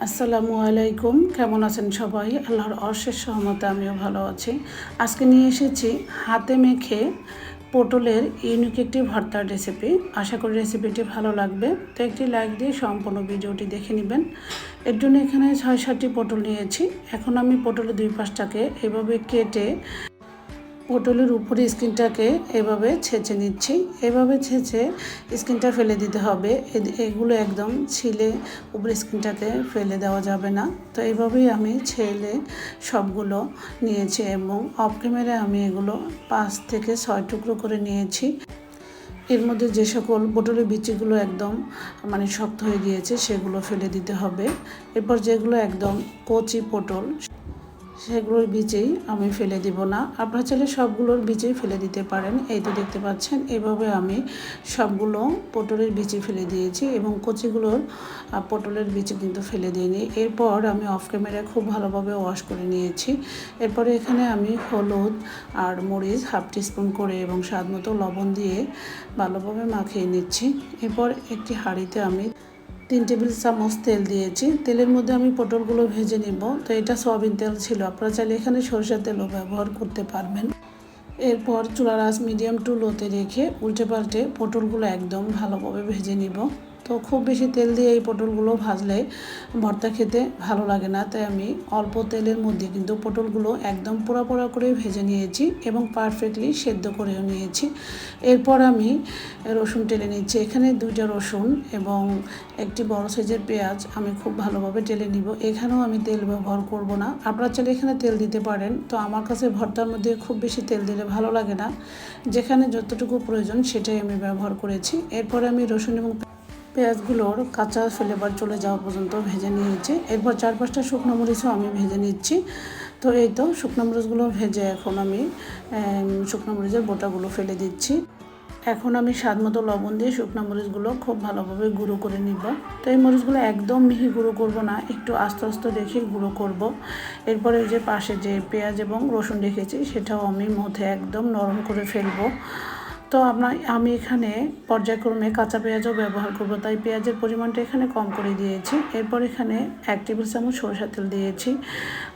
আসসালামু আলাইকুম। কেমন আছেন সবাই? আল্লাহর অশেষ সহমতে আমিও ভালো আছি। আজকে নিয়ে এসেছি হাতে মেখে পটলের ইউনিক একটি ভর্তার রেসিপি আশা করি রেসিপিটি ভালো লাগবে। তো একটি লাইক দিয়ে সম্পূর্ণ ভিডিওটি দেখে নেবেন। এর জন্য এখানে ছয় সাতটি পটল নিয়েছি। এখন আমি পটলের দুই পাশটাকে এভাবে কেটে পটলের উপরে স্কিনটাকে এভাবে ছেঁচে নিচ্ছি। এভাবে ছেঁচে স্কিনটা ফেলে দিতে হবে। এগুলো একদম ছিলে উপরে স্কিনটাকে ফেলে দেওয়া যাবে না। তো এইভাবেই আমি ছেলে সবগুলো নিয়েছি এবং অফ ক্যামেরায় আমি এগুলো পাঁচ থেকে ছয় টুকরো করে নিয়েছি। এর মধ্যে যে সকল পটলের বিচিগুলো একদম মানে শক্ত হয়ে গিয়েছে, সেগুলো ফেলে দিতে হবে। এরপর যেগুলো একদম কচি পটল সেগুলোর বীজেই আমি ফেলে দিব না। আপনারা চাইলে সবগুলোর বীজেই ফেলে দিতে পারেন। এই তো দেখতে পাচ্ছেন, এভাবে আমি সবগুলো পটলের বীজই ফেলে দিয়েছি এবং কচিগুলোর পটলের বীজ কিন্তু ফেলে দিইনি। এরপর আমি অফ ক্যামেরায় খুব ভালোভাবে ওয়াশ করে নিয়েছি। এরপরে এখানে আমি হলুদ আর মরিচ হাফ টিস্পুন করে এবং স্বাদ মতো লবণ দিয়ে ভালোভাবে মাখিয়ে নিচ্ছি। এরপর একটি হাঁড়িতে আমি তিন টেবিল চামচ তেল দিয়েছি। তেলের মধ্যে আমি পটলগুলো ভেজে নিব। তো এটা সয়াবিন তেল ছিল। আপনারা চাইলে এখানে সরষের তেলও ব্যবহার করতে পারবেন। এরপর চুলার আঁচ মিডিয়াম টু লোতে রেখে উল্টে পাল্টে পটলগুলো একদম ভালোভাবে ভেজে নিব। তো খুব বেশি তেল দিয়ে এই পটলগুলো ভাজলে ভর্তা খেতে ভালো লাগে না। তাই আমি অল্প তেলের মধ্যে কিন্তু পটলগুলো একদম পোড়া পোড়া করে ভেজে নিয়েছি এবং পারফেক্টলি সেদ্ধ করেও নিয়েছি। এরপর আমি রসুন টেলে নিচ্ছি। এখানে দুইটা রসুন এবং একটি বড় সাইজের পেঁয়াজ আমি খুব ভালোভাবে টেলে নিব। এখানেও আমি তেল ব্যবহার করব না। আপনারা চাইলে এখানে তেল দিতে পারেন। তো আমার কাছে ভর্তার মধ্যে খুব বেশি তেল দিলে ভালো লাগে না। যেখানে যতটুকু প্রয়োজন সেটাই আমি ব্যবহার করেছি। এরপরে আমি রসুন এবং পেঁয়াজগুলোর কাঁচা ফ্লেভার চলে যাওয়া পর্যন্ত ভেজে নিয়েছি। এরপর চার পাঁচটা শুকনো মরিচও আমি ভেজে নিচ্ছি। তো এই তো শুকনো মরিচগুলো ভেজে এখন আমি শুকনো মরিচের বোটাগুলো ফেলে দিচ্ছি। এখন আমি স্বাদ মতো লবণ দিয়ে শুকনো মরিচগুলো খুব ভালোভাবে গুঁড়ো করে নিব। তো এই মরিচগুলো একদম মিহি গুঁড়ো করব না, একটু আস্তে আস্তে রেখে গুঁড়ো করব। এরপরে যে পাশে যে পেঁয়াজ এবং রসুন রেখেছি, সেটাও আমি মধ্যে একদম নরম করে ফেলব। তো আপনার আমি এখানে পর্যায়ক্রমে কাঁচা পেঁয়াজও ব্যবহার করব, তাই পেঁয়াজের পরিমাণটা এখানে কম করে দিয়েছি। এরপর এখানে এক টেবিল চামচ সরষের তেল দিয়েছি।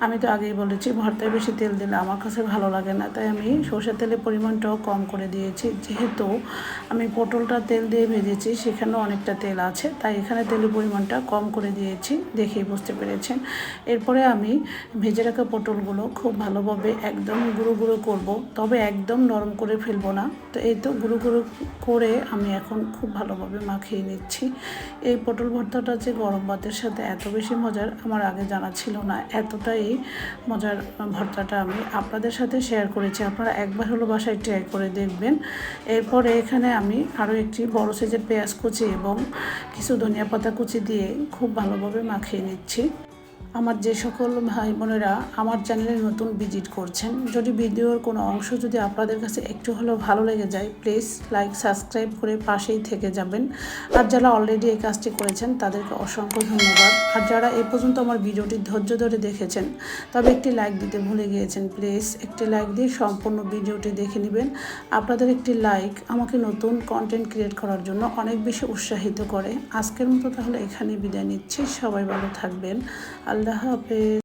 আমি তো আগেই বলেছি, ভর্তায় বেশি তেল দিলে আমার কাছে ভালো লাগে না, তাই আমি সরষের তেলের পরিমাণটাও কম করে দিয়েছি। যেহেতু আমি পটলটা তেল দিয়ে ভেজেছি, সেখানেও অনেকটা তেল আছে, তাই এখানে তেলের পরিমাণটা কম করে দিয়েছি, দেখেই বুঝতে পেরেছেন। এরপরে আমি ভেজে রাখা পটলগুলো খুব ভালোভাবে একদম গুঁড়ো গুঁড়ো করব, তবে একদম নরম করে ফেলব না। তো এই তো গুঁড়ো গুঁড়ো করে আমি এখন খুব ভালোভাবে মাখিয়ে নিচ্ছি। এই পটল ভর্তাটা যে গরম ভাতের সাথে এত বেশি মজার আমার আগে জানা ছিল না। এতটাই মজার ভর্তাটা আমি আপনাদের সাথে শেয়ার করেছি। আপনারা একবার হলো বাসায় ট্রাই করে দেখবেন। এরপরে এখানে আমি আরও একটি বড় সাইজের পেঁয়াজ কুচি এবং কিছু ধনিয়া পাতা কুচি দিয়ে খুব ভালোভাবে মাখিয়ে নিচ্ছি। আমার যে সকল ভাই বোনেরা আমার চ্যানেলে নতুন ভিজিট করছেন, যদি ভিডিওর কোনো অংশ যদি আপনাদের কাছে একটু হলেও ভালো লেগে যায় প্লিজ লাইক সাবস্ক্রাইব করে পাশেই থেকে যাবেন। আর যারা অলরেডি এই কাজটি করেছেন, তাদেরকে অসংখ্য ধন্যবাদ। আর যারা এই পর্যন্ত আমার ভিডিওটি ধৈর্য ধরে দেখেছেন, তবে একটি লাইক দিতে ভুলে গিয়েছেন প্লিজ একটি লাইক দিয়ে সম্পূর্ণ ভিডিওটি দেখে নেবেন। আপনাদের একটি লাইক আমাকে নতুন কন্টেন্ট ক্রিয়েট করার জন্য অনেক বেশি উৎসাহিত করে। আজকের মতো তাহলে এখানে বিদায় নিচ্ছি। সবাই ভালো থাকবেন। আল্লাহ Hoşçakal. Daha hafif.